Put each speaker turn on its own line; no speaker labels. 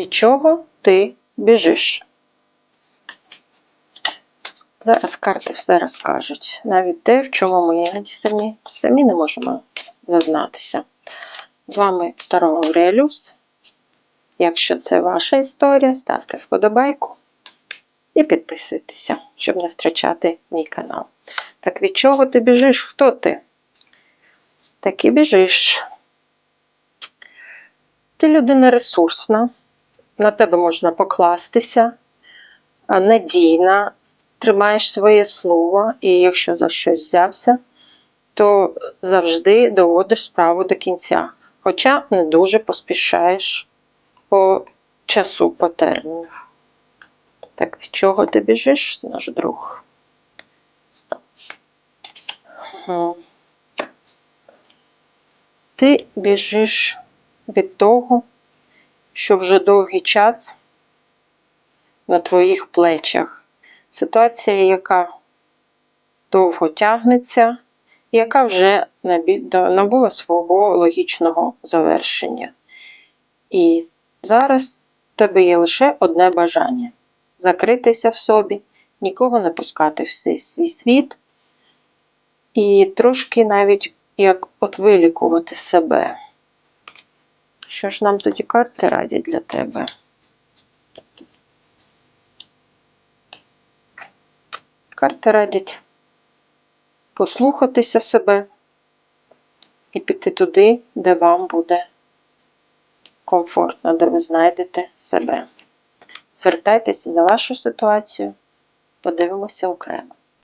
Від чого ти біжиш? Зараз карти все розкажуть. Навіть те, в чому ми самі, самі не можемо зазнатися. З вами Таро Ауреліус. Якщо це ваша історія, ставте вподобайку і підписуйтеся, щоб не втрачати мій канал. Так від чого ти біжиш? Хто ти? Так і біжиш. Ти людина ресурсна, на тебе можна покластися, надійна, тримаєш своє слово, і якщо за щось взявся, то завжди доводиш справу до кінця. Хоча не дуже поспішаєш по часу, по терміну. Так від чого ти біжиш, наш друг? Ти біжиш від того, що вже довгий час на твоїх плечах. Ситуація, яка довго тягнеться, яка вже набула свого логічного завершення. І зараз в тебе є лише одне бажання закритися в собі, нікого не пускати в свій світ, і трошки навіть як от вилікувати себе. Що ж нам тоді карти радять для тебе? Карти радять послухатися себе і піти туди, де вам буде комфортно, де ви знайдете себе. Звертайтеся за вашу ситуацію, подивимося окремо.